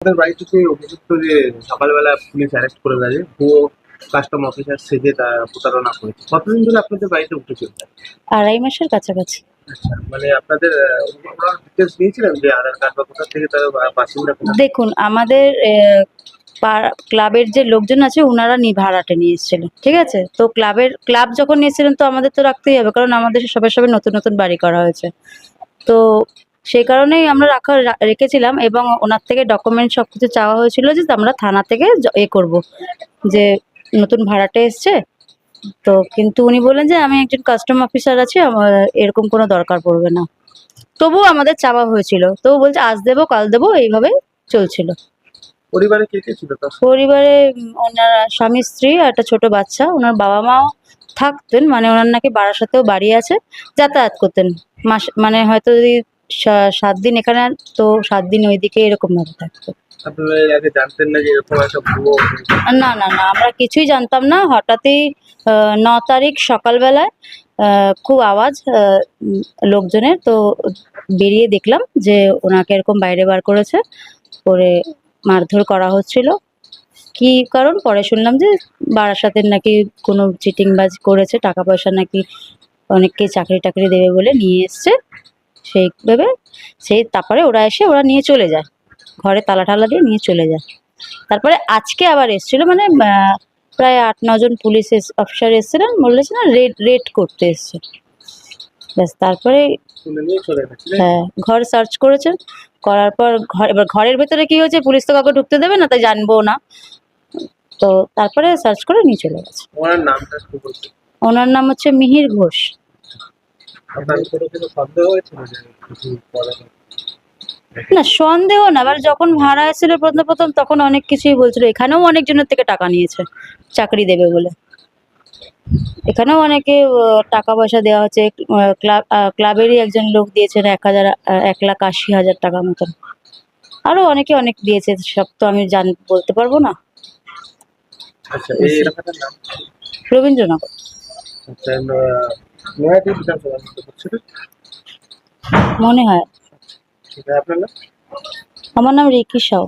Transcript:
আপনাদের বাড়িতে যে অভিযুক্ত যে সকালবেলা পুলিশ অ্যারেস্ট করে গেছে ভুয়ো কাস্টম অফিসার সেজে তা প্রতারণা করেছে। কতদিন ধরে আপনাদের বাড়িতে উঠেছিল আড়াই মাসের কাছাকাছি। আচ্ছা মানে আপনাদের ডিটেলস দিয়েছিলেন যে আধার কার্ড বা কোথা থেকে তারা বাসিন্দা দেখুন আমাদের ক্লাবের যে লোকজন আছে ওনারা নি ভাড়াটে নিয়ে এসেছিলেন ঠিক আছে? তো ক্লাবের ক্লাব যখন নিয়েছিলেন তো আমাদের তো রাখতেই হবে কারণ আমাদের সবে সবাই নতুন নতুন বাড়ি করা হয়েছে। তো সেই কারণেই আমরা রাখা রেখেছিলাম এবং ওনার থেকে ডকুমেন্ট সব কিছু চাওয়া হয়েছিল যে আমরা থানা থেকে এ করব। যে নতুন ভাড়াটে এসছে। তো কিন্তু উনি বললেন যে আমি একজন কাস্টম অফিসার আছি আমার এরকম কোনো দরকার পড়বে না। তবুও আমাদের চাওয়া হয়েছিল। তো বলছে আজ দেবো কাল দেবো এইভাবে চলছিল। পরিবারে কে কে ছিল পরিবারে ওনার স্বামী স্ত্রী আর একটা ছোট বাচ্চা। ওনার বাবা মাও থাকতেন মানে ওনার নাকি বারাসাতেও বাড়ি আছে যাতায়াত করতেন। মাস মানে হয়তো যদি সাত দিন এখানে তো সাত দিন ওইদিকে এরকম ভাবে থাকতো। না না না আমরা কিছুই জানতাম না। হঠাৎই ন তারিখ সকালবেলায় খুব আওয়াজ লোকজনের। তো বেরিয়ে দেখলাম যে ওনাকে এরকম বাইরে বার করেছে। করে মারধর করা হচ্ছিল। কি কারণ? পরে শুনলাম যে বারাসাতের নাকি কোনো চিটিংবাজ করেছে। টাকা পয়সা নাকি অনেককে চাকরি টাকরি দেবে বলে নিয়ে এসছে। সেই ভেবে সেই তারপরে ওরা এসে ওরা নিয়ে চলে যায়। ঘরে তালা টালা দিয়ে নিয়ে চলে যায়। তারপরে আজকে আবার এসেছিল মানে প্রায় আট নজন পুলিশ অফিসার এসেছিলেন বলেছে না রেড রেড করতে এসছে। ব্যাস তারপরে হ্যাঁ ঘর সার্চ করেছেন করার পর ঘর এবার ঘরের ভেতরে কি হয়েছে পুলিশ তো কাউকে ঢুকতে দেবে না তাই জানব না। তো তারপরে সার্চ করে নিয়ে চলে গেছে। ওনার নাম হচ্ছে মিহির ঘোষ। আপনার কোনো কিছু সন্দেহ হয়েছিল যে কিছু করে না? সন্দেহ না এবার যখন ভাড়া এসেছিল প্রথম প্রথম তখন অনেক কিছুই বলছিল। এখানেও অনেকজনের থেকে টাকা নিয়েছে চাকরি দেবে বলে। এখানেও অনেকে টাকা পয়সা দেওয়া হচ্ছে। ক্লাব ক্লাবেরই একজন লোক দিয়েছেন এক হাজার এক লাখ আশি হাজার টাকা মতন। আরও অনেকে অনেক দিয়েছে সব তো আমি জান বলতে পারব না। আচ্ছা রবীন্দ্রনগর। আচ্ছা নয়াটি বিধানসভা মনে হয়। ঠিক আছে আপনার নাম? আমার নাম রিকি সাউ?